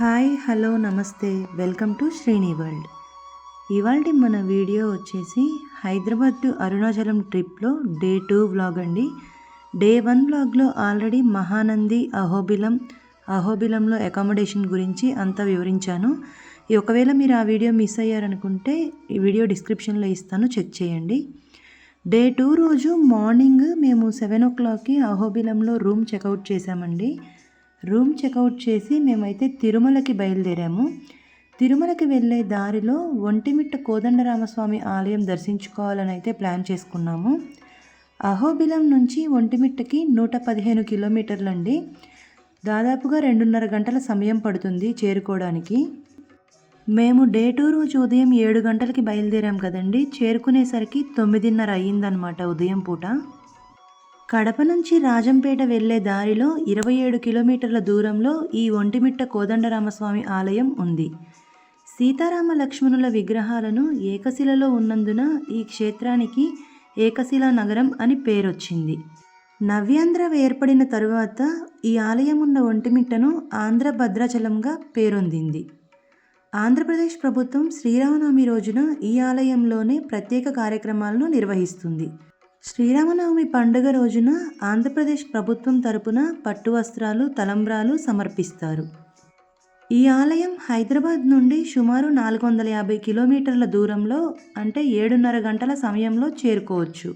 Hi hello namaste. Welcome to Srini world. ఇవాళ మన video వచ్చేసి హైదరాబాద్ టు అరుణాచలం ట్రిప్లో డే టూ వ్లాగ్ అండి. డే వన్ వ్లాగ్లో ఆల్రెడీ మహానంది అహోబిలం అహోబిలంలో అకామిడేషన్ గురించి అంతా వివరించాను. ఒకవేళ మీరు ఆ వీడియో మిస్ అయ్యారనుకుంటే ఈ వీడియో డిస్క్రిప్షన్లో ఇస్తాను చెక్ చేయండి. డే టూ రోజు మార్నింగ్ మేము సెవెన్ ఓ క్లాక్కి అహోబిలంలో రూమ్ చెక్అవుట్ చేసామండి రూమ్ చెక్అవుట్ చేసి మేమైతే తిరుమలకి బయలుదేరాము. తిరుమలకి వెళ్ళే దారిలో ఒంటిమిట్ట కోదండరామస్వామి ఆలయం దర్శించుకోవాలని అయితే ప్లాన్ చేసుకున్నాము. అహోబిలం నుంచి ఒంటిమిట్టకి నూట పదిహేను కిలోమీటర్లండి. దాదాపుగా రెండున్నర గంటల సమయం పడుతుంది చేరుకోవడానికి. మేము డే టూ రోజు ఉదయం ఏడు గంటలకి బయలుదేరాం కదండి. చేరుకునేసరికి తొమ్మిదిన్నర అయ్యిందనమాట ఉదయం పూట. కడప నుంచి రాజంపేట వెళ్ళే దారిలో ఇరవై ఏడు కిలోమీటర్ల దూరంలో ఈ ఒంటిమిట్ట కోదండరామస్వామి ఆలయం ఉంది. సీతారామ లక్ష్మణుల విగ్రహాలను ఏకశిలలో ఉన్నందున ఈ క్షేత్రానికి ఏకశిలా నగరం అని పేరొచ్చింది. నవ్యాంధ్ర ఏర్పడిన తరువాత ఈ ఆలయం ఉన్న ఒంటిమిట్టను ఆంధ్ర భద్రాచలంగా పేరొందింది. ఆంధ్రప్రదేశ్ ప్రభుత్వం శ్రీరామనవమి రోజున ఈ ఆలయంలోనే ప్రత్యేక కార్యక్రమాలను నిర్వహిస్తుంది. శ్రీరామనవమి పండుగ రోజున ఆంధ్రప్రదేశ్ ప్రభుత్వం తరపున పట్టు వస్త్రాలు తలంబ్రాలు సమర్పిస్తారు. ఈ ఆలయం హైదరాబాద్ నుండి సుమారు నాలుగు వందల యాభై కిలోమీటర్ల దూరంలో అంటే ఏడున్నర గంటల సమయంలో చేరుకోవచ్చు.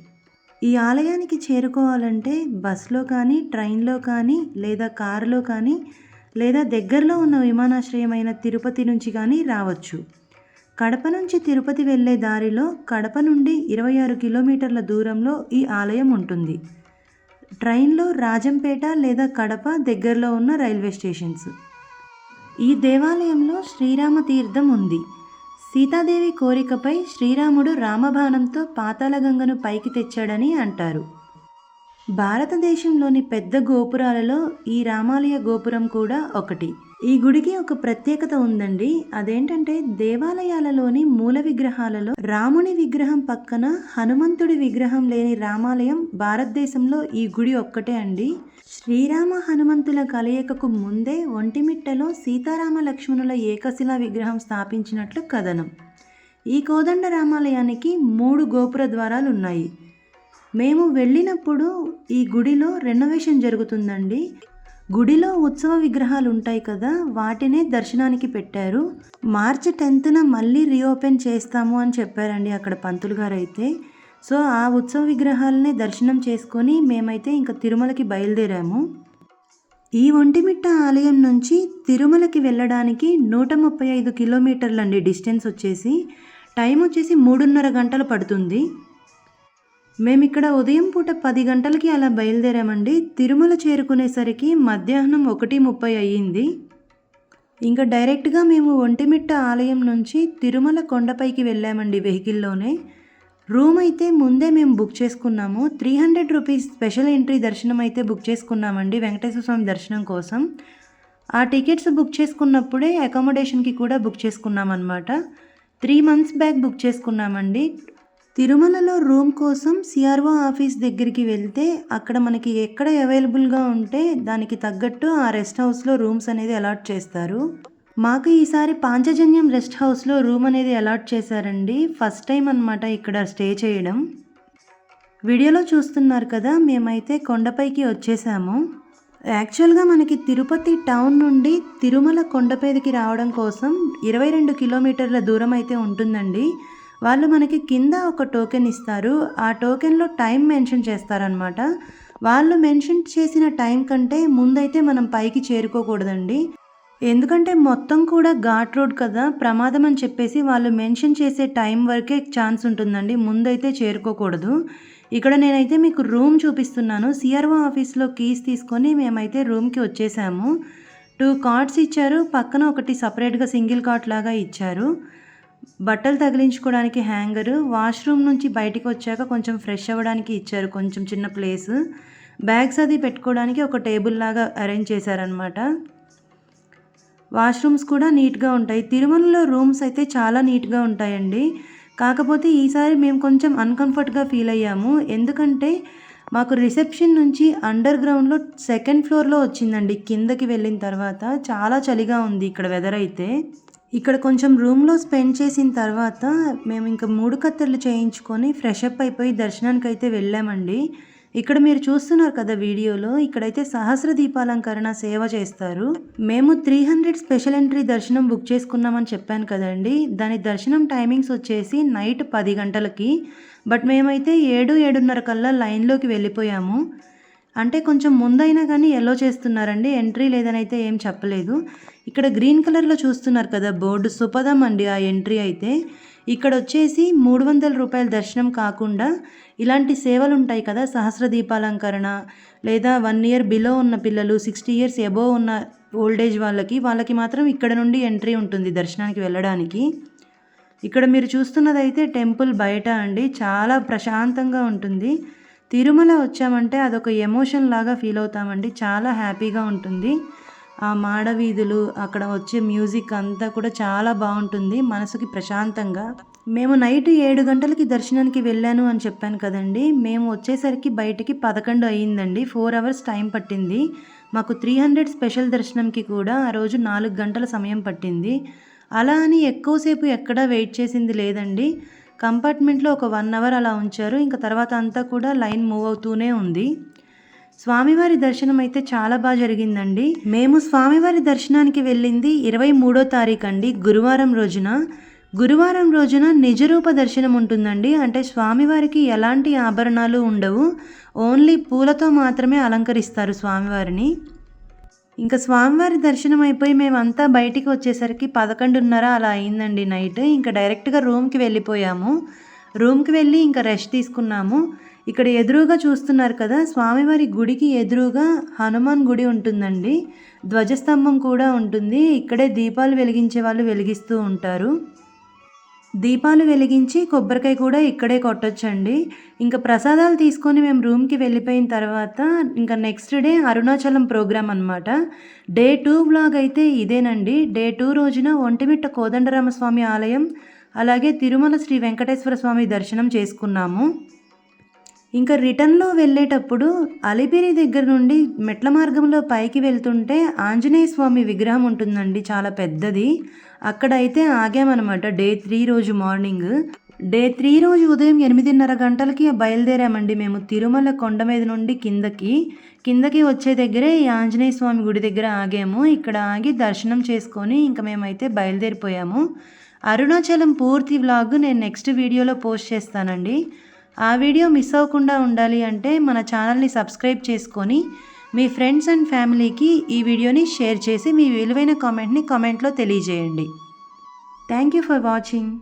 ఈ ఆలయానికి చేరుకోవాలంటే బస్లో కానీ ట్రైన్లో కానీ లేదా కారులో కానీ లేదా దగ్గరలో ఉన్న విమానాశ్రయమైన తిరుపతి నుంచి కానీ రావచ్చు. కడప నుంచి తిరుపతి వెళ్ళే దారిలో కడప నుండి ఇరవై ఆరు కిలోమీటర్ల దూరంలో ఈ ఆలయం ఉంటుంది. ట్రైన్లో రాజంపేట లేదా కడప దగ్గరలో ఉన్న రైల్వే స్టేషన్స్. ఈ దేవాలయంలో శ్రీరామ తీర్థం ఉంది. సీతాదేవి కోరికపై శ్రీరాముడు రామబాణంతో పాతాళగంగను పైకి తెచ్చాడని అంటారు. భారతదేశంలోని పెద్ద గోపురాలలో ఈ రామాలయ గోపురం కూడా ఒకటి. ఈ గుడికి ఒక ప్రత్యేకత ఉందండి. అదేంటంటే దేవాలయాలలోని మూల విగ్రహాలలో రాముని విగ్రహం పక్కన హనుమంతుడి విగ్రహం లేని రామాలయం భారతదేశంలో ఈ గుడి ఒక్కటే అండి. శ్రీరామ హనుమంతుల కలయికకు ముందే ఒంటిమిట్టలో సీతారామ లక్ష్మణుల ఏకశిలా విగ్రహం స్థాపించినట్లు కథనం. ఈ కోదండ రామాలయానికి మూడు గోపుర ద్వారాలు ఉన్నాయి. మేము వెళ్ళినప్పుడు ఈ గుడిలో రెనోవేషన్ జరుగుతుందండి. గుడిలో ఉత్సవ విగ్రహాలు ఉంటాయి కదా వాటినే దర్శనానికి పెట్టారు. మార్చి టెన్త్న మళ్ళీ రీఓపెన్ చేస్తాము అని చెప్పారండి అక్కడ పంతులు గారు అయితే సో ఆ ఉత్సవ విగ్రహాలనే దర్శనం చేసుకొని మేమైతే ఇంకా తిరుమలకి బయలుదేరాము. ఈ ఒంటిమిట్ట ఆలయం నుంచి తిరుమలకి వెళ్ళడానికి నూట ముప్పై ఐదు కిలోమీటర్లండి డిస్టెన్స్ వచ్చేసి. టైం వచ్చేసి మూడున్నర గంటలు పడుతుంది. మేమిక్కడ ఉదయం పూట పది గంటలకి అలా బయలుదేరామండి. తిరుమల చేరుకునేసరికి మధ్యాహ్నం ఒకటి ముప్పై అయ్యింది. ఇంకా డైరెక్ట్గా మేము ఒంటిమిట్ట ఆలయం నుంచి తిరుమల కొండపైకి వెళ్ళామండి వెహికల్లోనే. రూమ్ అయితే ముందే మేము బుక్ చేసుకున్నాము. Three hundred rupees special entry దర్శనం అయితే బుక్ చేసుకున్నామండి వెంకటేశ్వర స్వామి దర్శనం కోసం. ఆ టికెట్స్ బుక్ చేసుకున్నప్పుడే అకామిడేషన్కి కూడా బుక్ చేసుకున్నామన్నమాట. త్రీ మంత్స్ బ్యాక్ బుక్ చేసుకున్నామండి. తిరుమలలో రూమ్ కోసం సిఆర్ఓ ఆఫీస్ దగ్గరికి వెళ్తే అక్కడ మనకి ఎక్కడ అవైలబుల్గా ఉంటే దానికి తగ్గట్టు ఆ రెస్ట్ హౌస్లో రూమ్స్ అనేది అలాట్ చేస్తారు. మాకు ఈసారి పాంచజన్యం రెస్ట్ హౌస్లో రూమ్ అనేది అలాట్ చేశారండి. ఫస్ట్ టైం అనమాట ఇక్కడ స్టే చేయడం. వీడియోలో చూస్తున్నారు కదా మేమైతే కొండపైకి వచ్చేసాము. యాక్చువల్గా మనకి తిరుపతి టౌన్ నుండి తిరుమల కొండపైకి రావడం కోసం ఇరవై రెండు కిలోమీటర్ల దూరం అయితే ఉంటుందండి. వాళ్ళు మనకి కింద ఒక టోకెన్ ఇస్తారు. ఆ టోకెన్లో టైం మెన్షన్ చేస్తారనమాట వాళ్ళు మెన్షన్ చేసిన టైం కంటే ముందైతే మనం పైకి చేరుకోకూడదండి. ఎందుకంటే మొత్తం కూడా ఘాట్ రోడ్ కదా ప్రమాదం అని చెప్పేసి వాళ్ళు మెన్షన్ చేసే టైం వరకే ఛాన్స్ ఉంటుందండి. ముందైతే చేరుకోకూడదు. ఇక్కడ నేనైతే మీకు రూమ్ చూపిస్తున్నాను. సిఆర్ఓ ఆఫీస్లో కీస్ తీసుకొని మేమైతే రూమ్కి వచ్చేసాము. టూ కార్డ్స్ ఇచ్చారు. పక్కన ఒకటి సపరేట్గా సింగిల్ కార్డ్ లాగా ఇచ్చారు. బట్టలు తగిలించుకోవడానికి హ్యాంగరు వాష్రూమ్ నుంచి బయటికి వచ్చాక కొంచెం ఫ్రెష్ అవ్వడానికి ఇచ్చారు కొంచెం చిన్న ప్లేస్. బ్యాగ్స్ అది పెట్టుకోవడానికి ఒక టేబుల్ లాగా అరేంజ్ చేశారనమాట వాష్రూమ్స్ కూడా నీట్గా ఉంటాయి. తిరుమలలో రూమ్స్ అయితే చాలా నీట్గా ఉంటాయండి. కాకపోతే ఈసారి మేము కొంచెం అన్కంఫర్ట్గా ఫీల్ అయ్యాము. ఎందుకంటే మాకు రిసెప్షన్ నుంచి అండర్ గ్రౌండ్లో సెకండ్ ఫ్లోర్లో వచ్చిందండి. కిందకి వెళ్ళిన తర్వాత చాలా చలిగా ఉంది ఇక్కడ వెదర్ అయితే. ఇక్కడ కొంచెం రూమ్లో స్పెండ్ చేసిన తర్వాత మేము ఇంకా మూడు కత్తెరలు చేయించుకొని ఫ్రెష్ అప్ అయిపోయి దర్శనానికి అయితే వెళ్ళామండి. ఇక్కడ మీరు చూస్తున్నారు కదా వీడియోలో ఇక్కడైతే సహస్ర దీపాలంకరణ సేవ చేస్తారు. మేము త్రీ హండ్రెడ్ స్పెషల్ ఎంట్రీ దర్శనం బుక్ చేసుకున్నామని చెప్పాను కదండి. దాని దర్శనం టైమింగ్స్ వచ్చేసి నైట్ పది గంటలకి బట్ మేమైతే ఏడు ఏడున్నర కల్లా లైన్లోకి వెళ్ళిపోయాము. అంటే కొంచెం ముందైనా కానీ ఎల్లో చేస్తున్నారండి ఎంట్రీ లేదని అయితే ఏం చెప్పలేదు. ఇక్కడ గ్రీన్ కలర్లో చూస్తున్నారు కదా బోర్డు సుపదం అండి ఆ ఎంట్రీ అయితే. ఇక్కడ వచ్చేసి మూడు వందల రూపాయల దర్శనం కాకుండా ఇలాంటి సేవలు ఉంటాయి కదా సహస్ర దీపాలంకరణ లేదా వన్ ఇయర్ బిలో ఉన్న పిల్లలు సిక్స్టీ ఇయర్స్ ఎబో ఉన్న ఓల్డేజ్ వాళ్ళకి వాళ్ళకి మాత్రం ఇక్కడ నుండి ఎంట్రీ ఉంటుంది దర్శనానికి వెళ్ళడానికి. ఇక్కడ మీరు చూస్తున్నదైతే టెంపుల్ బయట అండి చాలా ప్రశాంతంగా ఉంటుంది. తిరుమల వచ్చామంటే అదొక ఎమోషన్ లాగా ఫీల్ అవుతామండి చాలా హ్యాపీగా ఉంటుంది. ఆ మాడ వీధులు అక్కడ వచ్చే మ్యూజిక్ అంతా కూడా చాలా బాగుంటుంది మనసుకి ప్రశాంతంగా. మేము నైట్ ఏడు గంటలకి దర్శనానికి వెళ్ళాను అని చెప్పాను కదండి. మేము వచ్చేసరికి బయటికి పదకొండు అయ్యిందండి. ఫోర్ అవర్స్ టైం పట్టింది. మాకు త్రీ హండ్రెడ్ స్పెషల్ దర్శనంకి కూడా ఆ రోజు నాలుగు గంటల సమయం పట్టింది. అలా అని ఎక్కువసేపు ఎక్కడా వెయిట్ చేసింది లేదండి. కంపార్ట్మెంట్లో ఒక వన్ అవర్ అలా ఉంచారు. ఇంకా తర్వాత అంతా కూడా లైన్ మూవ్ అవుతూనే ఉంది. స్వామివారి దర్శనం అయితే చాలా బాగా జరిగిందండి. మేము స్వామివారి దర్శనానికి వెళ్ళింది ఇరవై మూడో తారీఖు అండి గురువారం రోజున. గురువారం రోజున నిజరూప దర్శనం ఉంటుందండి. అంటే స్వామివారికి ఎలాంటి ఆభరణాలు ఉండవు. ఓన్లీ పూలతో మాత్రమే అలంకరిస్తారు స్వామివారిని. ఇంకా స్వామివారి దర్శనం అయిపోయి మేమంతా బయటికి వచ్చేసరికి పదకొండున్నర అలా అయిందండి నైట్. ఇంకా డైరెక్ట్గా రూమ్కి వెళ్ళిపోయాము. రూమ్కి వెళ్ళి ఇంకా రెస్ట్ తీసుకున్నాము. ఇక్కడ ఎదురుగా చూస్తున్నారు కదా స్వామివారి గుడికి ఎదురుగా హనుమాన్ గుడి ఉంటుందండి. ధ్వజస్తంభం కూడా ఉంటుంది. ఇక్కడే దీపాలు వెలిగించే వాళ్ళు వెలిగిస్తూ ఉంటారు. దీపాలు వెలిగించి కొబ్బరికాయ కూడా ఇక్కడే కొట్టొచ్చండి. ఇంకా ప్రసాదాలు తీసుకొని మేము రూమ్కి వెళ్ళిపోయిన తర్వాత ఇంకా నెక్స్ట్ డే అరుణాచలం ప్రోగ్రామ్ అనమాట డే టూ బ్లాగ్ అయితే ఇదేనండి. డే టూ రోజున ఒంటిమిట్ట కోదండరామస్వామి ఆలయం అలాగే తిరుమల శ్రీ వెంకటేశ్వర స్వామి దర్శనం చేసుకున్నాము. ఇంకా రిటర్న్లో వెళ్ళేటప్పుడు అలిపిరి దగ్గర నుండి మెట్ల మార్గంలో పైకి వెళ్తుంటే ఆంజనేయ స్వామి విగ్రహం ఉంటుందండి చాలా పెద్దది. అక్కడైతే ఆగామన్నమాట డే త్రీ రోజు మార్నింగ్. డే త్రీ రోజు ఉదయం ఎనిమిదిన్నర గంటలకి బయలుదేరామండి మేము తిరుమల కొండ మీద నుండి కిందకి. కిందకి వచ్చే దగ్గరే ఈ ఆంజనేయ స్వామి గుడి దగ్గర ఆగాము. ఇక్కడ ఆగి దర్శనం చేసుకొని ఇంకా మేమైతే బయలుదేరిపోయాము. అరుణాచలం పూర్తి వ్లాగ్ నేను నెక్స్ట్ వీడియోలో పోస్ట్ చేస్తానండి. ఆ వీడియో మిస్ అవ్వకుండా ఉండాలి అంటే మన ఛానల్ని సబ్స్క్రైబ్ చేసుకొని మీ ఫ్రెండ్స్ అండ్ ఫ్యామిలీకి ఈ వీడియోని షేర్ చేసి మీ విలువైన కామెంట్ని కామెంట్లో తెలియజేయండి. Thank you for watching.